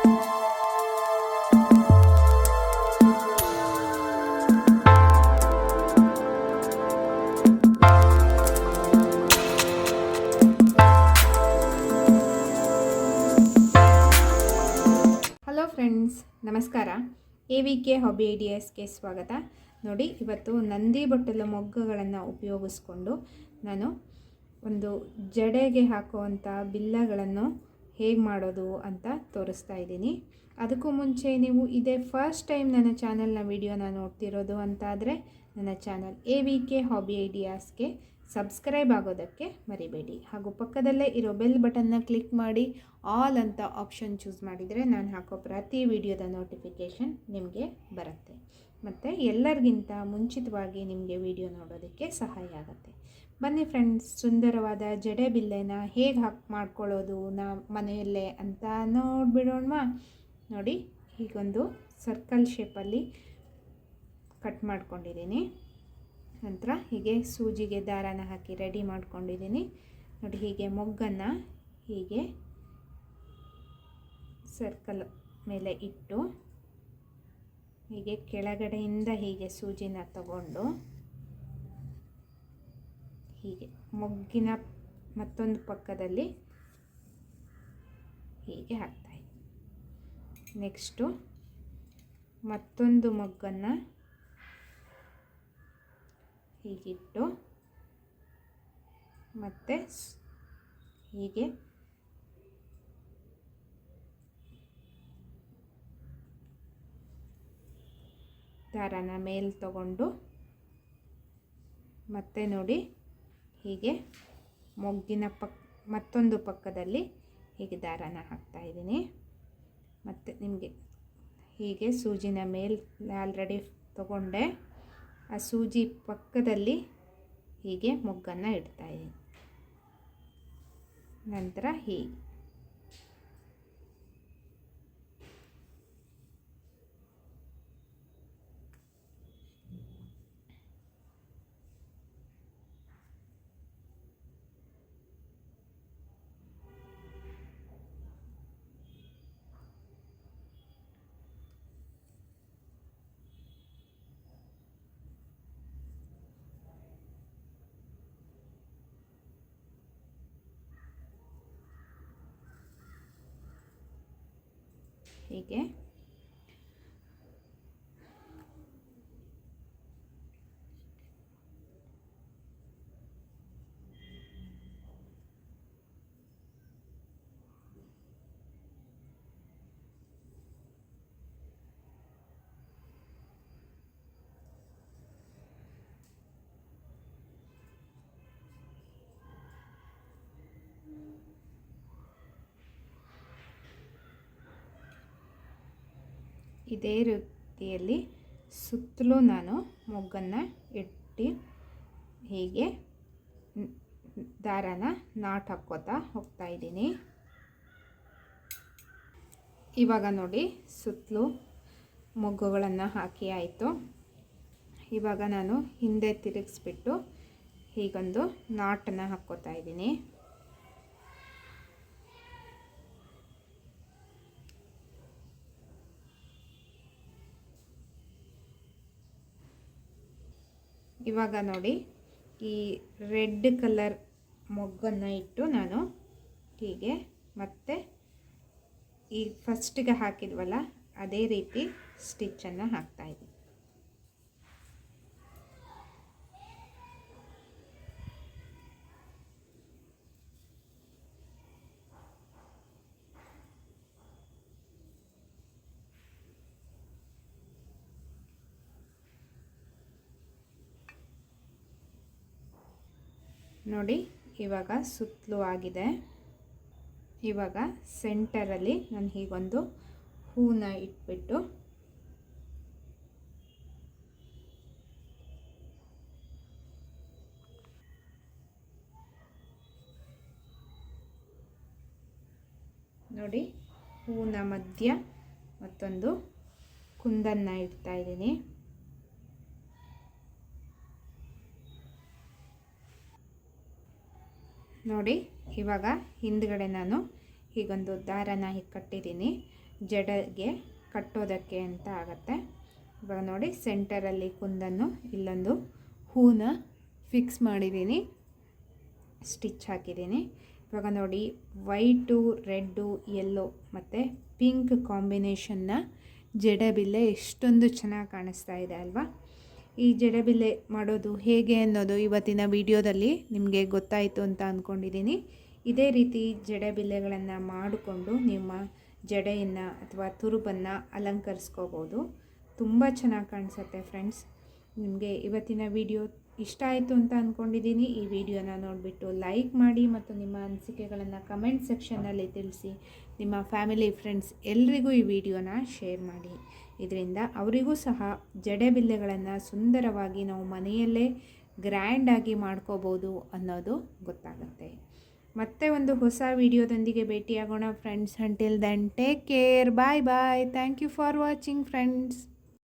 Hello friends ನಮಸ್ಕಾರ. A V K hobby ಐಡಿಯಾಸ್ಗೆ ಸ್ವಾಗತ. ನೋಡಿ, ಇವತ್ತು ನಂದಿ ಬಟ್ಟಲ ಮೊಗ್ಗುಗಳನ್ನು ಉಪಯೋಗಿಸ್ಕೊಂಡು ನಾನು ಒಂದು ಜಡೆಗೆ ಹಾಕುವಂಥ ಬಿಲ್ಲಗಳನ್ನು ಹೇಗೆ ಮಾಡೋದು ಅಂತ ತೋರಿಸ್ತಾ ಇದ್ದೀನಿ. ಅದಕ್ಕೂ ಮುಂಚೆ ನೀವು ಇದೇ ಫಸ್ಟ್ ಟೈಮ್ ನನ್ನ ಚಾನಲ್ನ ವಿಡಿಯೋನ ನೋಡ್ತಿರೋದು ಅಂತಾದರೆ ನನ್ನ channel A V K hobby ಐಡಿಯಾಸ್ಗೆ subscribe ಆಗೋದಕ್ಕೆ ಮರಿಬೇಡಿ. ಹಾಗೂ ಪಕ್ಕದಲ್ಲೇ ಇರೋ ಬೆಲ್ ಬಟನ್ನ ಕ್ಲಿಕ್ ಮಾಡಿ ಆಲ್ ಅಂತ ಆಪ್ಷನ್ ಚೂಸ್ ಮಾಡಿದರೆ ನಾನು ಹಾಕೋ ಪ್ರತಿ ವಿಡಿಯೋದ ನೋಟಿಫಿಕೇಷನ್ ನಿಮಗೆ ಬರುತ್ತೆ. ಮತ್ತು ಎಲ್ಲರಿಗಿಂತ ಮುಂಚಿತವಾಗಿ ನಿಮಗೆ ವಿಡಿಯೋ ನೋಡೋದಕ್ಕೆ ಸಹಾಯ ಆಗುತ್ತೆ. ಬನ್ನಿ ಫ್ರೆಂಡ್ಸ್ ಸುಂದರವಾದ ಜಡೆ ಬಿಲ್ಲೆನ ಹೇಗೆ ಹಾಕಿ, ಮಾಡ್ಕೊಳ್ಳೋದು ನಾ ಮನೆಯಲ್ಲೇ ಅಂತ ನೋಡಿಬಿಡೋಣವಾ? ನೋಡಿ, ಹೀಗೊಂದು ಸರ್ಕಲ್ ಶೇಪಲ್ಲಿ ಕಟ್ ಮಾಡ್ಕೊಂಡಿದ್ದೀನಿ. ನಂತರ ಹೀಗೆ ಸೂಜಿಗೆ ದಾರಾನ ಹಾಕಿ ರೆಡಿ ಮಾಡ್ಕೊಂಡಿದ್ದೀನಿ. ನೋಡಿ, ಹೀಗೆ ಮೊಗ್ಗನ್ನು ಹೀಗೆ ಸರ್ಕಲ್ ಮೇಲೆ ಇಟ್ಟು ಹೀಗೆ ಕೆಳಗಡೆಯಿಂದ ಹೀಗೆ ಸೂಜಿನ ತಗೊಂಡು ಹೀಗೆ ಮೊಗ್ಗಿನ ಮತ್ತೊಂದು ಪಕ್ಕದಲ್ಲಿ ಹೀಗೆ ಹಾಕ್ತಾಯಿದ್ದೀನಿ ನೆಕ್ಸ್ಟು ಮತ್ತೊಂದು ಮೊಗ್ಗನ್ನು ಹೀಗಿಟ್ಟು ಮತ್ತು ಹೀಗೆ ದಾರಾನ ಮೇಲೆ ತಗೊಂಡು ಮತ್ತೆ ನೋಡಿ ಹೀಗೆ ಮೊಗ್ಗಿನ ಪಕ್, ಮತ್ತೊಂದು ಪಕ್ಕದಲ್ಲಿ ಹೀಗೆ ದಾರಾನ ಹಾಕ್ತಾ ಇದ್ದೀನಿ. ಮತ್ತು ನಿಮಗೆ ಹೀಗೆ ಸೂಜಿನ ಮೇಲೆ ಆಲ್ರೆಡಿ ತಗೊಂಡೆ. ಆ ಸೂಜಿ ಪಕ್ಕದಲ್ಲಿ ಹೀಗೆ ಮೊಗ್ಗನ್ನು ಇಡ್ತಾಯಿದ್ದೀನಿ ನಂತರ ಹೀಗೆ. ಹೀಗೆ ಇದೇ ರೀತಿಯಲ್ಲಿ ಸುತ್ತಲೂ ನಾನು ಮೊಗ್ಗನ್ನು ಇಟ್ಟು ಹೀಗೆ ದಾರಾನ ನಾಟ್ ಹಾಕ್ಕೋತಾ ಹೋಗ್ತಾ ಇದ್ದೀನಿ. ಇವಾಗ ನೋಡಿ ಸುತ್ತಲೂ ಮೊಗ್ಗುಗಳನ್ನು ಹಾಕಿ ಆಯಿತು. ಇವಾಗ ನಾನು ಹಿಂದೆ ತಿರುಗಿಸ್ಬಿಟ್ಟು ಹೀಗೊಂದು ನಾಟನ್ನು ಹಾಕ್ಕೋತಾ ಇದ್ದೀನಿ. ಇವಾಗ ನೋಡಿ, ಈ ರೆಡ್ ಕಲರ್ ಮೊಗ್ಗನ್ನು ಇಟ್ಟು ನಾನು ಹೀಗೆ ಮತ್ತೆ ಈ ಫಸ್ಟಿಗೆ ಹಾಕಿದ್ವಲ್ಲ, ಅದೇ ರೀತಿ ಸ್ಟಿಚ್ಚನ್ನು ಹಾಕ್ತಾಯಿದ್ದೀನಿ ನೋಡಿ, ಇವಾಗ ಸುತ್ತಲೂ ಆಗಿದೆ. ಇವಾಗ ಸೆಂಟರಲ್ಲಿ ನಾನು ಹೀಗೊಂದು ಹೂನ ಇಟ್ಬಿಟ್ಟು ನೋಡಿ ಹೂವಿನ ಮಧ್ಯ ಮತ್ತೊಂದು ಕುಂದನ್ನು ಇಡ್ತಾ ಇದ್ದೀನಿ. ನೋಡಿ, ಇವಾಗ ಹಿಂದ್ಗಡೆ ನಾನು ಹೀಗೊಂದು ದಾರನ ಹೀಗೆ ಕಟ್ಟಿದ್ದೀನಿ. ಜಡೆಗೆ ಕಟ್ಟೋದಕ್ಕೆ ಅಂತ ಆಗುತ್ತೆ. ಇವಾಗ ನೋಡಿ, ಸೆಂಟರಲ್ಲಿ ಕುಂದನ್ನು ಇಲ್ಲೊಂದು ಹೂನ ಫಿಕ್ಸ್ ಮಾಡಿದ್ದೀನಿ. ಸ್ಟಿಚ್ ಹಾಕಿದ್ದೀನಿ. ಇವಾಗ ನೋಡಿ, ವೈಟು, ರೆಡ್ಡು ಯೆಲ್ಲೋ ಮತ್ತು ಪಿಂಕ್ ಕಾಂಬಿನೇಷನ್ನ ಜಡೆಬಿಲ್ಲೆ ಎಷ್ಟೊಂದು ಚೆನ್ನಾಗಿ ಕಾಣಿಸ್ತಾ ಇದೆ ಅಲ್ವಾ? ಈ ಜಡೆಬಿಲ್ಲೆ ಮಾಡೋದು ಹೇಗೆ ಅನ್ನೋದು ಇವತ್ತಿನ ವಿಡಿಯೋದಲ್ಲಿ ನಿಮಗೆ ಗೊತ್ತಾಯಿತು ಅಂತ ಅಂದ್ಕೊಂಡಿದ್ದೀನಿ ಇದೇ ರೀತಿ ಜಡೆಬಿಲ್ಲೆಗಳನ್ನು ಮಾಡಿಕೊಂಡು ನಿಮ್ಮ ಜಡೆಯನ್ನು ಅಥವಾ ತುರುಬನ್ನು ಅಲಂಕರಿಸ್ಕೋಬೋದು. ತುಂಬ ಚೆನ್ನಾಗಿ ಕಾಣಿಸುತ್ತೆ ಫ್ರೆಂಡ್ಸ್. ನಿಮಗೆ ಇವತ್ತಿನ ವಿಡಿಯೋ ಇಷ್ಟ ಆಯಿತು ಅಂತ ಅಂದ್ಕೊಂಡಿದ್ದೀನಿ ಈ ವಿಡಿಯೋನ ನೋಡಿಬಿಟ್ಟು ಲೈಕ್ ಮಾಡಿ ಮತ್ತು ನಿಮ್ಮ ಅನಿಸಿಕೆಗಳನ್ನು ಕಮೆಂಟ್ ಸೆಕ್ಷನ್ನಲ್ಲಿ ತಿಳಿಸಿ. ನಿಮ್ಮ ಫ್ಯಾಮಿಲಿ ಫ್ರೆಂಡ್ಸ್ ಎಲ್ರಿಗೂ ಈ ವಿಡಿಯೋನ ಶೇರ್ ಮಾಡಿ. ಇದರಿಂದ ಅವರಿಗೂ ಸಹ ಜಡೆಬಿಲ್ಲೆಗಳನ್ನು ಸುಂದರವಾಗಿ ನಾವು ಮನೆಯಲ್ಲೇ ಗ್ರ್ಯಾಂಡಾಗಿ ಮಾಡ್ಕೋಬೋದು ಅನ್ನೋದು ಗೊತ್ತಾಗುತ್ತೆ. ಮತ್ತೆ ಒಂದು ಹೊಸ ವಿಡಿಯೋದೊಂದಿಗೆ ಭೇಟಿಯಾಗೋಣ friends until then take care bye bye thank you for watching friends